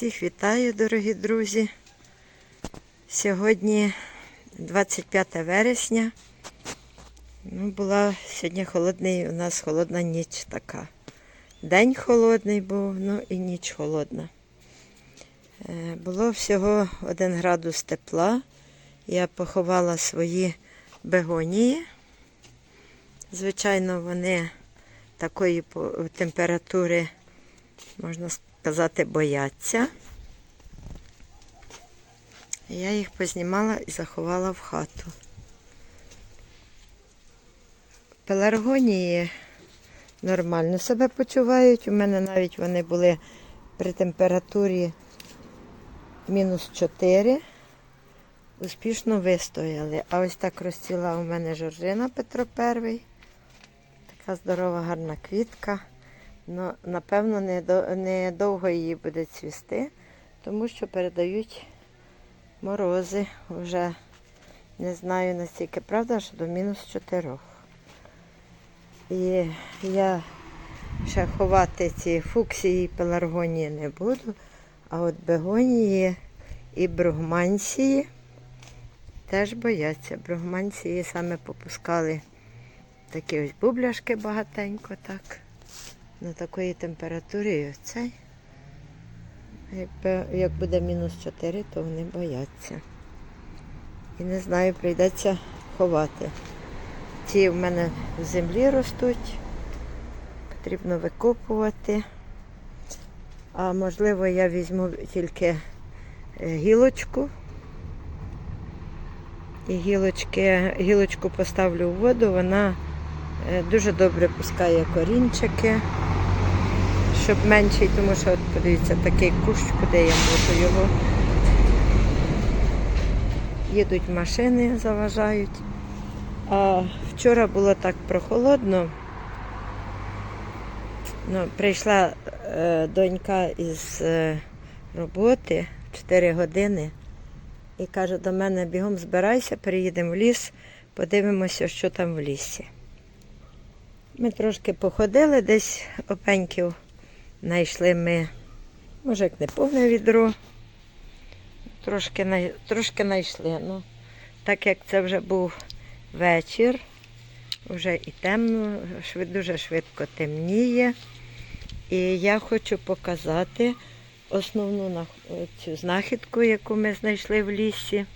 Всіх вітаю, дорогі друзі. Сьогодні 25 вересня. Ну, була сьогодні холодний, у нас холодна ніч така. День холодний був, ну і ніч холодна. Е, Було всього 1 градус тепла. Я поховала свої бегонії. Звичайно, вони такої температури, можна сказати, бояться. Я їх познімала і заховала в хату. Пеларгонії нормально себе почувають. У мене навіть вони були при температурі мінус 4. Успішно вистояли. А ось так розцвіла у мене Жоржина Петро І. Така здорова, гарна квітка. Ну, напевно, не, до, не її буде цвісти, тому що передають морози. Вже не знаю настільки, правда, що до мінус 4. І я ще ховати ці фуксії і пеларгонії не буду. А от бегонії і бругмансії теж бояться. Бругмансії саме попускали такі ось бубляшки багатенько так. На такої температурі оцей. Як буде мінус 4, то вони бояться. І не знаю, прийдеться ховати. Ці в мене в землі ростуть, потрібно викопувати. А можливо, я візьму тільки е, гілочку. І гілочки, гілочку поставлю у воду, вона е, дуже добре пускає корінчики, щоб менший, тому що от подивіться, такий кущ, куди я можу його. Їдуть машини, заважають. А вчора було так прохолодно. Ну, прийшла е, донька із е, роботи 4 години і каже до мене, бігом збирайся, переїдемо в ліс, подивимося, що там в лісі. Ми трошки походили, десь опеньків знайшли ми, може, як не повне відро. Трошки, трошки знайшли. Ну, так як це вже був вечір, вже і темно, дуже швидко темніє. І я хочу показати основну цю знахідку, яку ми знайшли в лісі.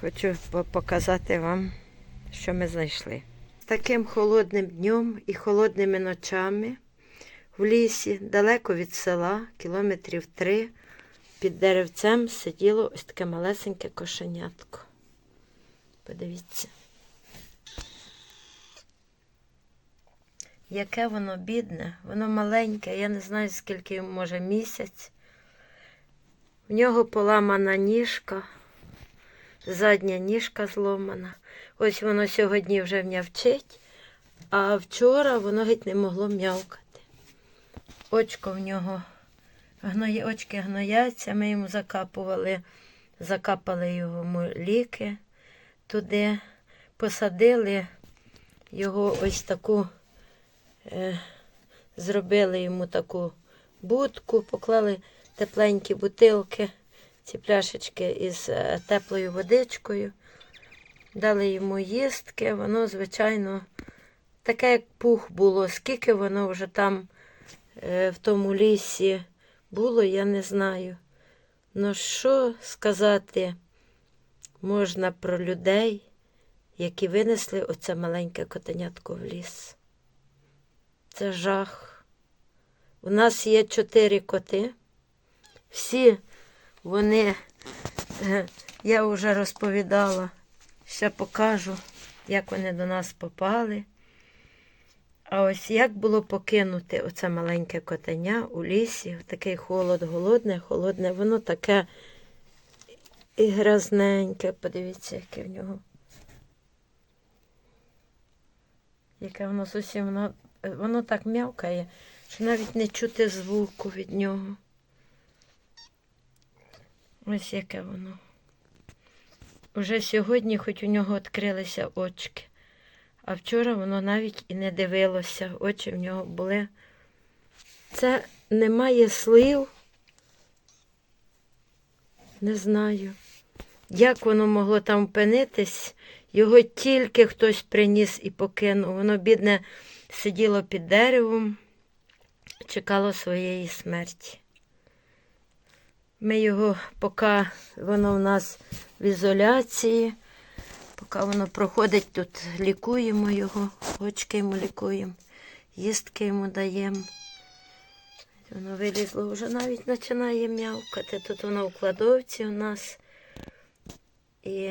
Хочу показати вам, що ми знайшли. Таким холодним днем і холодними ночами в лісі, далеко від села, кілометрів три, під деревцем сиділо ось таке малесеньке кошенятко. Подивіться. Яке воно бідне, воно маленьке, я не знаю, скільки йому може місяць. В нього поламана ніжка, задня ніжка зломана. Ось воно сьогодні вже м'явчить, а вчора воно геть не могло м'явкати. Очко в нього, гноє, очки гнояться, ми йому закапували, закапали йому ліки туди, посадили його ось таку. Е, зробили йому таку будку, поклали тепленькі бутилки, ці пляшечки із е, теплою водичкою, дали йому їстки, воно, звичайно, таке, як пух було. Скільки воно вже там е, в тому лісі було, я не знаю. Ну, що сказати можна про людей, які винесли оце маленьке котенятко в ліс? Це жах. У нас є чотири коти. Всі вони, е, я вже розповідала, ще покажу, як вони до нас попали. А ось як було покинути оце маленьке котеня у лісі, такий холод, голодне, холодне, воно таке і грязненьке. Подивіться, яке в нього. Яке воно зовсім воно воно так м'явкає, що навіть не чути звуку від нього. Ось яке воно. Уже сьогодні, хоч у нього відкрилися очки, а вчора воно навіть і не дивилося. Очі в нього були. Це немає слив. Не знаю. Як воно могло там опинитись, його тільки хтось приніс і покинув. Воно, бідне, сиділо під деревом, чекало своєї смерті. Ми його, поки воно в нас в ізоляції, поки воно проходить тут, лікуємо його, очки йому лікуємо, їстки йому даємо. Воно вилізло, вже навіть починає м'явкати. Тут воно в кладовці у нас. І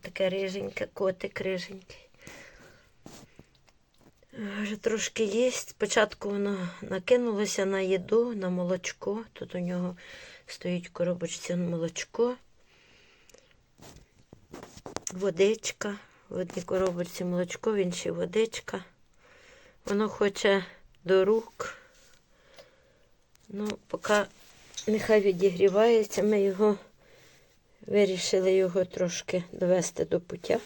таке риженьке, котик риженький. Вже трошки є. Спочатку воно накинулося на їду, на молочко. Тут у нього стоїть в коробочці молочко, водичка. В одній коробочці молочко, в іншій водичка. Воно хоче до рук. Ну, поки нехай відігрівається, ми його вирішили його трошки довести до пуття,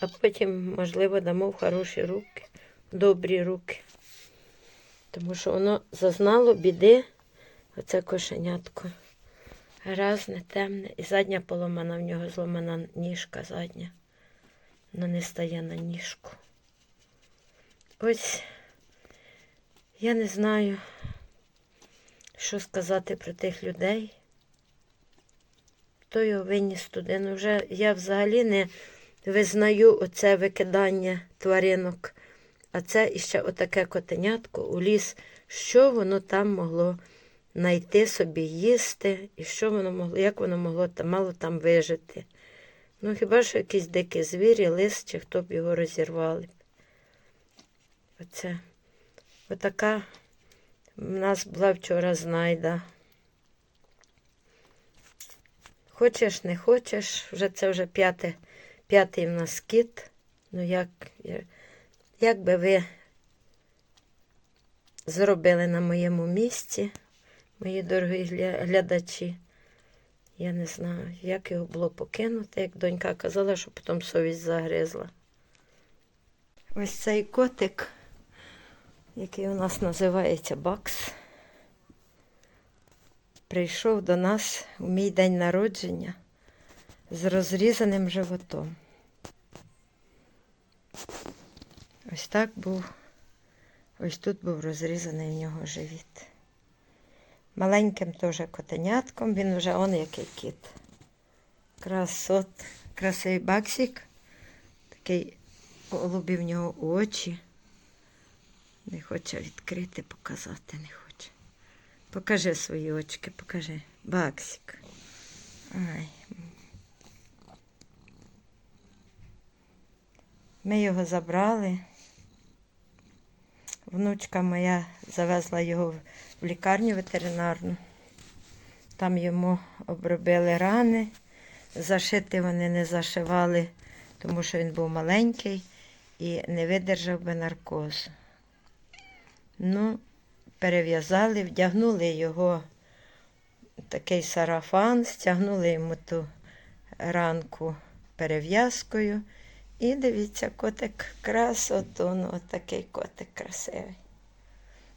а потім, можливо, дамо в хороші руки, в добрі руки. Тому що воно зазнало біди, оце кошенятко. Грязне, темне, і задня поломана, в нього зломана ніжка задня. Воно не стає на ніжку. Ось я не знаю, що сказати про тих людей. Хто його виніс туди? Ну вже я взагалі не визнаю оце викидання тваринок. А це іще отаке котенятко у ліс. Що воно там могло знайти собі їсти, і що воно могло, як воно могло там, мало там вижити. Ну, хіба що якісь дикі звірі, лис, чи хто б його розірвали. Оце. Отака в нас була вчора знайда. Хочеш, не хочеш, вже це вже п'яте, п'ятий в нас кіт. Ну, як, як би ви зробили на моєму місці, мої дорогі глядачі? Я не знаю, як його було покинути, як донька казала, що потім совість загризла. Ось цей котик, який у нас називається Бакс, прийшов до нас у мій день народження з розрізаним животом. Ось так був, ось тут був розрізаний в нього живіт. Маленьким теж котенятком, він вже он який кіт. Красот, красивий баксик. Такий голубі в нього очі. Не хоче відкрити, показати не хоче. Покажи свої очки, покажи. Баксик. Ай. Ми його забрали. Внучка моя завезла його в лікарню ветеринарну. Там йому обробили рани. Зашити вони не зашивали, тому що він був маленький і не видержав би наркозу. Ну, перев'язали, вдягнули його такий сарафан, стягнули йому ту ранку перев'язкою. І дивіться, котик красотун, отакий котик красивий.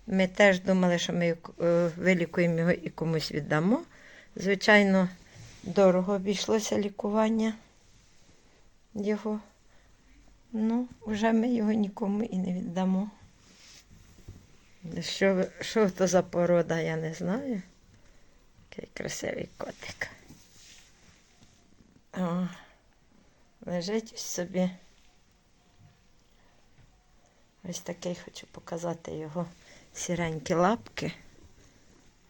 Ми теж думали, що ми е, вилікуємо його і комусь віддамо. Звичайно, дорого обійшлося лікування його. Ну, вже ми його нікому і не віддамо. Що, що то за порода, я не знаю. Який красивий котик. О, лежить ось собі. Ось такий хочу показати його сіренькі лапки,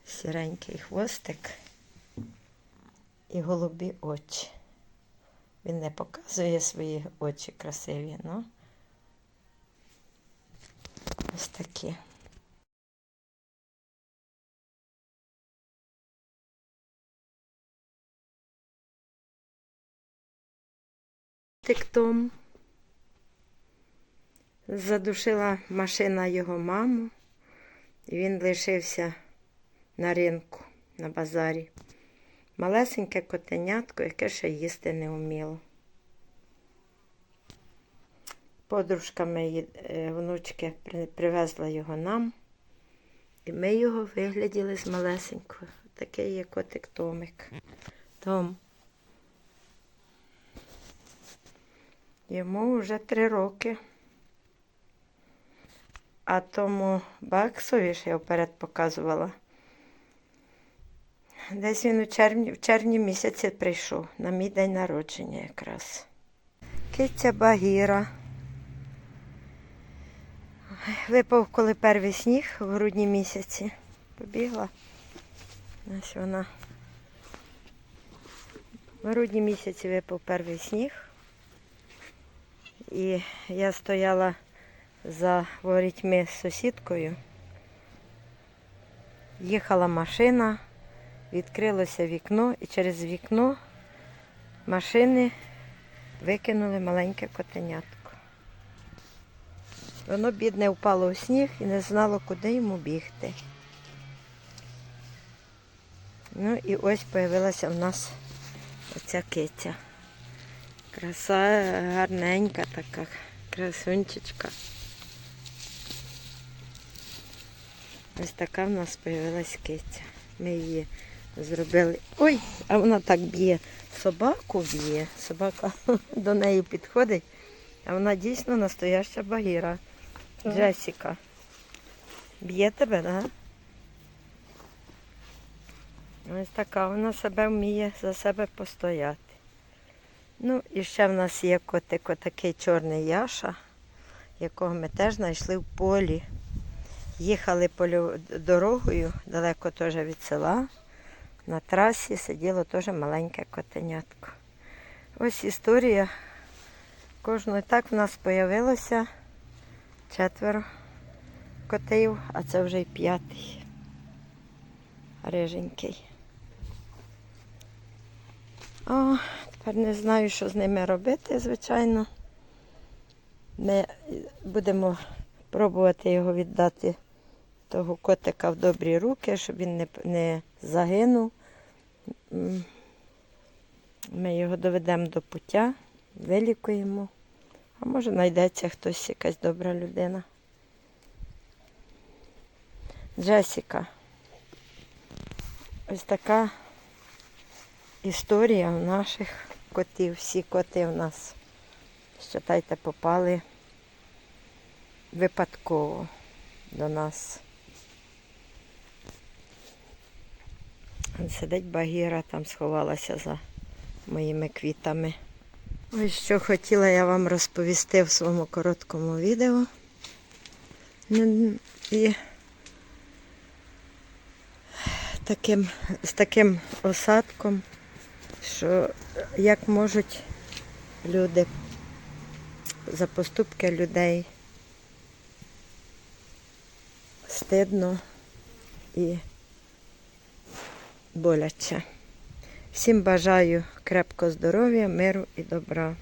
сіренький хвостик і голубі очі. Він не показує свої очі красиві, ну ось такі. Тиктом. Задушила машина його маму, і він лишився на ринку, на базарі. Малесеньке котенятко, яке ще їсти не вміло. Подружка моєї е, внучки привезла його нам. І ми його вигляділи з малесенького. Такий є котик Томик. Том. Йому вже три роки. А тому Баксові ж я вперед показувала. Десь він у червні, в червні місяці прийшов на мій день народження якраз. Киця Багіра. Випав, коли перший сніг в грудні місяці. Побігла. Ось вона. В грудні місяці випав перший сніг. І я стояла за ворітьми з сусідкою. Їхала машина, відкрилося вікно, і через вікно машини викинули маленьке котенятко. Воно, бідне, впало у сніг і не знало, куди йому бігти. Ну і ось появилася в нас оця киця. Краса гарненька така, красунчичка. Ось така в нас появилась киця. Ми її зробили. Ой, а вона так б'є. Собаку б'є. Собака до неї підходить, а вона дійсно настояща багіра. Джесіка. Б'є тебе, так? Да? Ось така вона себе вміє за себе постояти. Ну, і ще в нас є котик, отакий чорний Яша, якого ми теж знайшли в полі. Їхали полю дорогою, далеко теж від села. На трасі сиділо теж маленьке котенятко. Ось історія кожного. Так в нас з'явилося четверо котів, а це вже й п'ятий. Риженький. О, тепер не знаю, що з ними робити, звичайно. Ми будемо пробувати його віддати того котика в добрі руки, щоб він не, не загинув. Ми його доведемо до пуття, вилікуємо. А може знайдеться хтось, якась добра людина. Джесіка. Ось така історія у наших котів. Всі коти у нас, считайте, попали випадково до нас. Сидить Багіра, там сховалася за моїми квітами. Ось що хотіла я вам розповісти в своєму короткому відео. Ну, І таким, з таким осадком, що як можуть люди за поступки людей стидно і боляче. Всім бажаю крепкого здоров'я, миру і добра.